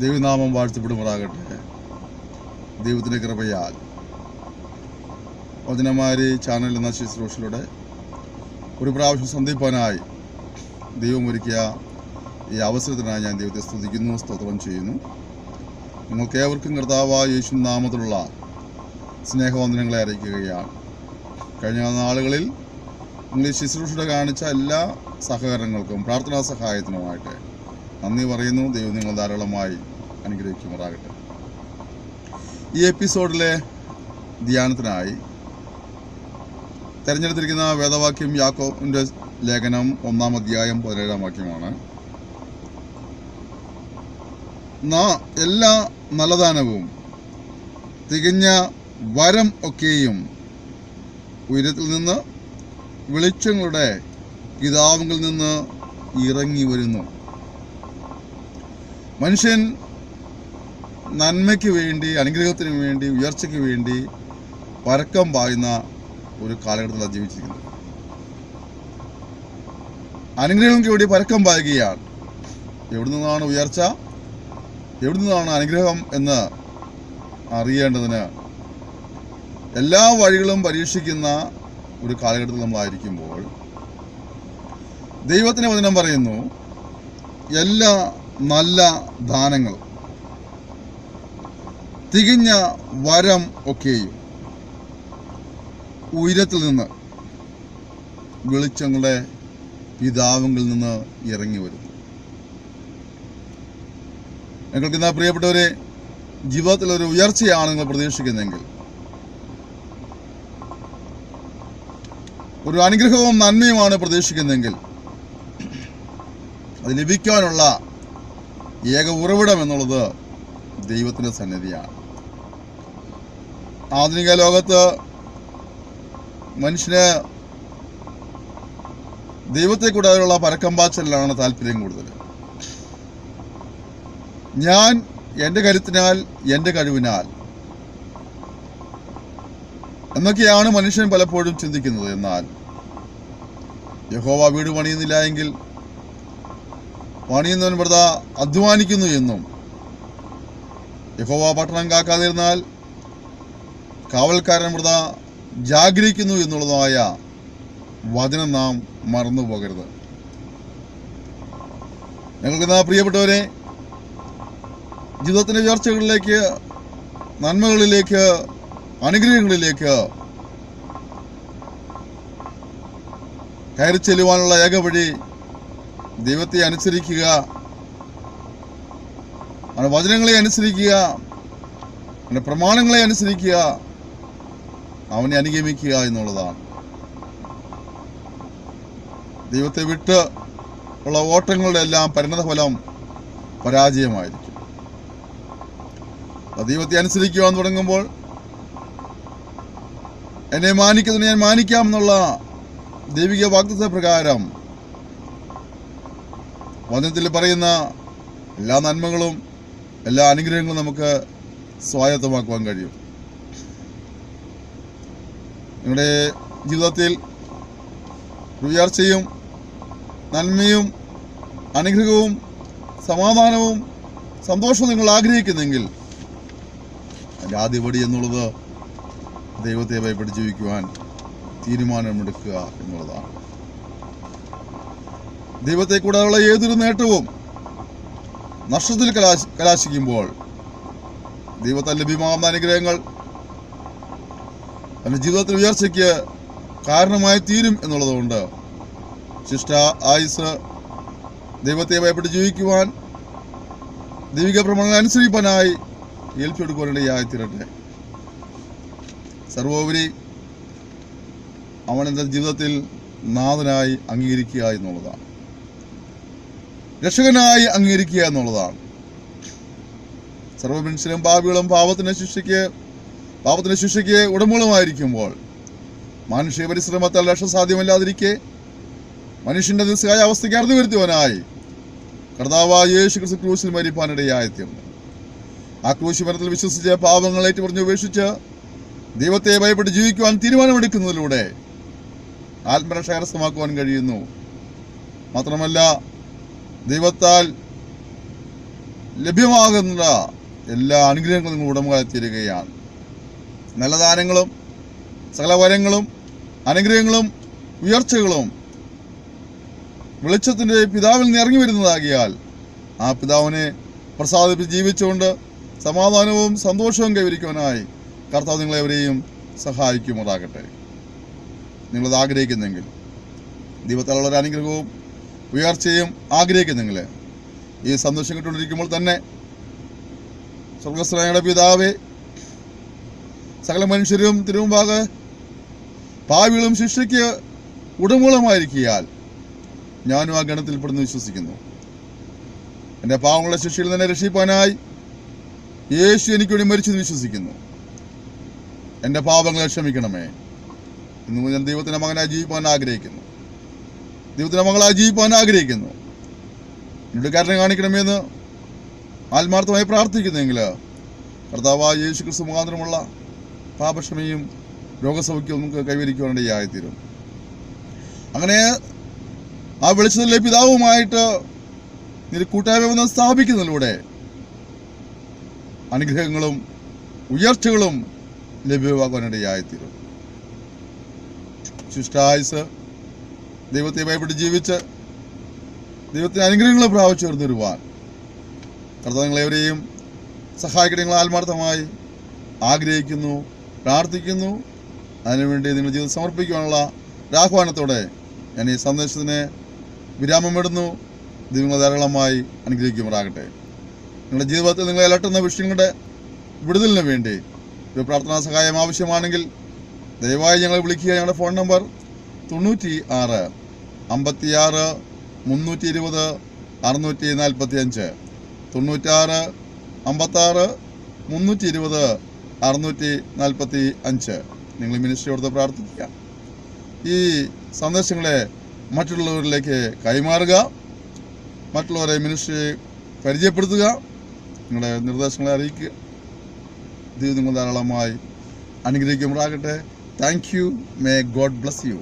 ദൈവനാമം വാഴ്ത്തപ്പെടുമാറാകട്ടെ. ദൈവത്തിന്റെ കൃപയാൽ. വചനമാരി ചാനൽ എന്ന ശുശ്രൂഷയിലൂടെ ഒരു പ്രാവശ്യം സന്ധിപ്പാനായി ദൈവം ഒരുക്കിയ ഈ അവസരത്തിനായി ഞാൻ ദൈവത്തെ സ്തുതിക്കുന്നു സ്തോത്രം ചെയ്യുന്നു. നിങ്ങൾക്ക് ഏവർക്കും കർത്താവായ യേശു നാമത്തിലുള്ള സ്നേഹവന്ദനങ്ങളെ അറിയിക്കുകയാണ്. കഴിഞ്ഞ നാളുകളിൽ നിങ്ങൾ ശുശ്രൂഷയുടെ കാണിച്ച എല്ലാ സഹകരണങ്ങൾക്കും പ്രാർത്ഥനാ സഹായത്തിനുമായിട്ട് നന്ദി പറയുന്നു. ദൈവം നിങ്ങൾ ധാരാളമായി അനുഗ്രഹിക്കുമാറാകട്ടെ. ഈ എപ്പിസോഡിലെ ധ്യാനത്തിനായി തിരഞ്ഞെടുത്തിരിക്കുന്ന വേദവാക്യം യാക്കോബിന്റെ ലേഖനം ഒന്നാം അധ്യായം പതിനേഴാം വാക്യമാണ്. എല്ലാ നല്ലദാനവും തികഞ്ഞ വരം ഒക്കെയും ഉയരത്തിൽ നിന്ന് വെളിച്ചങ്ങളുടെ പിതാവുകളിൽ നിന്ന് ഇറങ്ങി വരുന്നു. മനുഷ്യൻ നന്മയ്ക്ക് വേണ്ടി അനുഗ്രഹത്തിന് വേണ്ടി ഉയർച്ചയ്ക്ക് വേണ്ടി പരക്കം പായുന്ന ഒരു കാലഘട്ടത്തിലാണ് ജീവിച്ചിരിക്കുന്നത് അനുഗ്രഹങ്ങൾക്ക് വേണ്ടി പരക്കം പായുകയാണ്. എവിടെ നിന്നാണ് ഉയർച്ച? എവിടെ നിന്നാണ് അനുഗ്രഹം എന്ന് അറിയേണ്ടതിന് എല്ലാ വഴികളും പരീക്ഷിക്കുന്ന ഒരു കാലഘട്ടത്തിൽ നമ്മളായിരിക്കുമ്പോൾ ദൈവത്തിന് വചനം പറയുന്നു എല്ലാ നല്ല ദാനങ്ങൾ തികഞ്ഞ വരം ഒക്കെയും ഉയരത്തിൽ നിന്ന് വെളിച്ചങ്ങളുടെ പിതാവുകളിൽ നിന്ന് ഇറങ്ങി വരുന്നു. നിങ്ങൾക്ക് ഇന്ന് പ്രിയപ്പെട്ടവരെ ജീവിതത്തിൽ ഒരു ഉയർച്ചയാണ് നിങ്ങൾ പ്രതീക്ഷിക്കുന്നതെങ്കിൽ ഒരു അനുഗ്രഹവും നന്മയുമാണ് പ്രതീക്ഷിക്കുന്നതെങ്കിൽ അത് ലഭിക്കാനുള്ള ഏക ഉറവിടം എന്നുള്ളത് ദൈവത്തിന്റെ സന്നിധിയാണ്. ആധുനിക ലോകത്ത് മനുഷ്യന് ദൈവത്തെ കൂടാതെയുള്ള പരക്കമ്പാച്ചലിലാണ് താല്പര്യം കൂടുതൽ. ഞാൻ എന്റെ കരുത്തിനാൽ എന്റെ കഴിവിനാൽ എന്നൊക്കെയാണ് മനുഷ്യൻ പലപ്പോഴും ചിന്തിക്കുന്നത്. എന്നാൽ യഹോവ വീട് പണിയുന്നില്ല എങ്കിൽ പണിയുന്നവൻ വെറുതെ അധ്വാനിക്കുന്നു എന്നും. യഹോവ പട്ടണം കാക്കാതിരുന്നാൽ കാവൽക്കാരൻ വെറുതെ ജാഗ്രഹിക്കുന്നു എന്നുള്ളതായ വചനം നാം മറന്നു പോകരുത്. ഞങ്ങൾക്ക് പ്രിയപ്പെട്ടവരെ ജീവിതത്തിന്റെ ഉയർച്ചകളിലേക്ക് നന്മകളിലേക്ക് അനുഗ്രഹങ്ങളിലേക്ക് കയറി ചെല്ലുവാനുള്ള ഏക വഴി ദൈവത്തെ അനുസരിക്കുക. അവന്റെ വചനങ്ങളെ അനുസരിക്കുക. അവന്റെ പ്രമാണങ്ങളെ അനുസരിക്കുക. അവനെ അനുഗമിക്കുക എന്നുള്ളതാണ്. ദൈവത്തെ വിട്ട് ഉള്ള ഓട്ടങ്ങളുടെ എല്ലാം പരിണതഫലം പരാജയമായിരിക്കും. ദൈവത്തെ അനുസരിക്കുവാൻ തുടങ്ങുമ്പോൾ എന്നെ മാനിക്കുന്നതിന് ഞാൻ മാനിക്കാം എന്നുള്ള ദൈവിക വാഗ്ദത്ത പ്രകാരം വചനത്തിൽ പറയുന്ന എല്ലാ നന്മകളും എല്ലാ അനുഗ്രഹങ്ങളും നമുക്ക് സ്വായത്തമാക്കുവാൻ കഴിയും. നിങ്ങളുടെ ജീവിതത്തിൽ ഉയർച്ചയും നന്മയും അനുഗ്രഹവും സമാധാനവും സന്തോഷവും നിങ്ങൾ ആഗ്രഹിക്കുന്നെങ്കിൽ അതിന്റെ ആദ്യപടി എന്നുള്ളത് ദൈവത്തെ ഭയപ്പെട്ട് ജീവിക്കുവാൻ തീരുമാനമെടുക്കുക എന്നുള്ളതാണ്. ദൈവത്തെ കൂടാനുള്ള ഏതൊരു നേട്ടവും നഷ്ടത്തിൽ കലാശ കലാശിക്കുമ്പോൾ ദൈവത്താൽ ലഭ്യമാകുന്ന അനുഗ്രഹങ്ങൾ തന്റെ ജീവിതത്തിൽ ഉയർച്ചയ്ക്ക് കാരണമായി തീരും എന്നുള്ളതുകൊണ്ട് ശിഷ്ട ആയുസ് ദൈവത്തെ ഭയപ്പെട്ട് ജീവിക്കുവാൻ ദൈവിക പ്രമാണങ്ങൾ അനുസരിപ്പാനായി ഏൽപ്പിയെടുക്കുവാനിടയായി തീരട്ടെ സർവോപരി അവൻ എന്റെ ജീവിതത്തിൽ നാഥനായി അംഗീകരിക്കുക എന്നുള്ളതാണ്. രക്ഷകനായി അംഗീകരിക്കുക എന്നുള്ളതാണ്. സർവമനുഷ്യരും പാപികളും പാപത്തിന്റെ ശിക്ഷയ്ക്ക് പാപത്തിന്റെ ശിക്ഷയ്ക്ക് ഉടമകളുമായിരിക്കുമ്പോൾ മാനുഷിക പരിശ്രമത്താൽ രക്ഷ സാധ്യമല്ലാതിരിക്കെ മനുഷ്യന്റെ നിസ്സഹായ അവസ്ഥയ്ക്ക് അറിഞ്ഞു വരുത്തുവാനായി കർത്താവായ യേശു ക്രിസ്തു ക്രൂശിൽ മരിപ്പാനിടയായിത്തീർന്നു ആ ക്രൂശി മരത്തിൽ വിശ്വസിച്ച് പാപങ്ങൾ ഏറ്റുപറഞ്ഞ് ഉപേക്ഷിച്ച് ദൈവത്തെ ഭയപ്പെട്ട് ജീവിക്കുവാൻ തീരുമാനമെടുക്കുന്നതിലൂടെ ആത്മരക്ഷ കരസ്ഥമാക്കുവാൻ കഴിയുന്നു. മാത്രമല്ല ദൈവത്താൽ ലഭ്യമാകുന്ന എല്ലാ അനുഗ്രഹങ്ങളും നിങ്ങൾ ഉടമകളെ തീരുകയാണ്. നല്ല ദാനങ്ങളും സകല വരങ്ങളും അനുഗ്രഹങ്ങളും ഉയർച്ചകളും വെളിച്ചത്തിന്റെ പിതാവിൽ നിന്ന് ഇറങ്ങി വരുന്നതാകിയാൽ ആ പിതാവിനെ പ്രസാദിപ്പിച്ച് ജീവിച്ചുകൊണ്ട് സമാധാനവും സന്തോഷവും കൈവരിക്കുവാനായി കർത്താവ് നിങ്ങളെവരെയും സഹായിക്കുമാറാകട്ടെ. നിങ്ങളത് ആഗ്രഹിക്കുന്നെങ്കിൽ ദൈവത്താലുള്ള ഒരു അനുഗ്രഹവും ഉയർച്ചയും ആഗ്രഹിക്കുന്നെങ്കിൽ ഈ സന്തോഷം കിട്ടുകൊണ്ടിരിക്കുമ്പോൾ തന്നെ സ്വർഗസ്രയുടെ പിതാവേ സകല മനുഷ്യരും തിരുമുമ്പാകെ പാവികളും ശിക്ഷയ്ക്ക് ഉടമൂളമായിരിക്കിയാൽ ഞാനും ആ ഗണത്തിൽപ്പെടുന്നു വിശ്വസിക്കുന്നു. എന്റെ പാവങ്ങളുടെ ശിക്ഷയിൽ തന്നെ രക്ഷിപ്പാനായി യേശു എനിക്ക് വേണ്ടി മരിച്ചെന്ന് വിശ്വസിക്കുന്നു. എന്റെ പാപങ്ങളെ ക്ഷമിക്കണമേ. ഇന്ന് ഞാൻ ദൈവത്തിന്റെ മകനായി ജീവിക്കാൻ ആഗ്രഹിക്കുന്നു. ദൈവത്തിന്റെ മകളായി ജീവിപ്പാൻ ആഗ്രഹിക്കുന്നു. എന്നോട് കാരണം കാണിക്കണമെന്ന് ആത്മാർത്ഥമായി പ്രാർത്ഥിക്കുന്നെങ്കിൽ കർത്താവായ യേശു ക്രിസ്തു മുഖാന്തരമുള്ള പാപക്ഷമയും രോഗസൗഖ്യവും നമുക്ക് കൈവരിക്കുവാനിടയായിത്തീരും അങ്ങനെ ആ വെളിച്ചത്തിലെ പിതാവുമായിട്ട് നീ ഒരു കൂട്ടായ്മ ഒന്ന് സ്ഥാപിക്കുന്നതിലൂടെ അനുഗ്രഹങ്ങളും ഉയർച്ചകളും ലഭ്യമാക്കാനിടയായിത്തീരും ശിഷ്ടായുസ് ദൈവത്തെ ഭയപ്പെട്ട് ജീവിച്ച് ദൈവത്തിന് അനുഗ്രഹങ്ങൾ പ്രാപിച്ചു വരുന്നൊരുവാൻ കർത്താവ് നിങ്ങളെവരെയും സഹായിക്കട്ടെ നിങ്ങൾ ആത്മാർത്ഥമായി ആഗ്രഹിക്കുന്നു പ്രാർത്ഥിക്കുന്നു. അതിനുവേണ്ടി നിങ്ങൾ ജീവിതം സമർപ്പിക്കുവാനുള്ള ഒരാഹ്വാനത്തോടെ ഞാൻ ഈ സന്ദേശത്തിന് വിരാമമിടുന്നു. ദൈവങ്ങൾ ധാരാളമായി അനുഗ്രഹിക്കുമാറാകട്ടെ. നിങ്ങളുടെ ജീവിതത്തിൽ നിങ്ങളെ അലട്ടുന്ന വിഷയങ്ങളുടെ വിടുതലിന് വേണ്ടി ഒരു പ്രാർത്ഥനാ സഹായം ആവശ്യമാണെങ്കിൽ ദയവായി ഞങ്ങളെ വിളിക്കുക. ഞങ്ങളുടെ ഫോൺ നമ്പർ തൊണ്ണൂറ്റി ആറ് അമ്പത്തിയാറ് മുന്നൂറ്റി ഇരുപത് അറുന്നൂറ്റി നാൽപ്പത്തി അഞ്ച് തൊണ്ണൂറ്റാറ് അമ്പത്താറ് മുന്നൂറ്റി ഇരുപത് അറുന്നൂറ്റി നാൽപ്പത്തി അഞ്ച് നിങ്ങൾ മിനിസ്ട്രിയോട് പ്രാർത്ഥിക്കുക. ഈ സന്ദേശങ്ങളെ മറ്റുള്ളവരിലേക്ക് കൈമാറുക. മറ്റുള്ളവരെ മിനിസ്ട്രി പരിചയപ്പെടുത്തുക. നിങ്ങളുടെ നിർദ്ദേശങ്ങളെ അറിയിക്കുക. ദൈവം നിങ്ങൾ ധാരാളമായി അനുഗ്രഹിക്കുമ്പോഴാകട്ടെ thank you may God bless you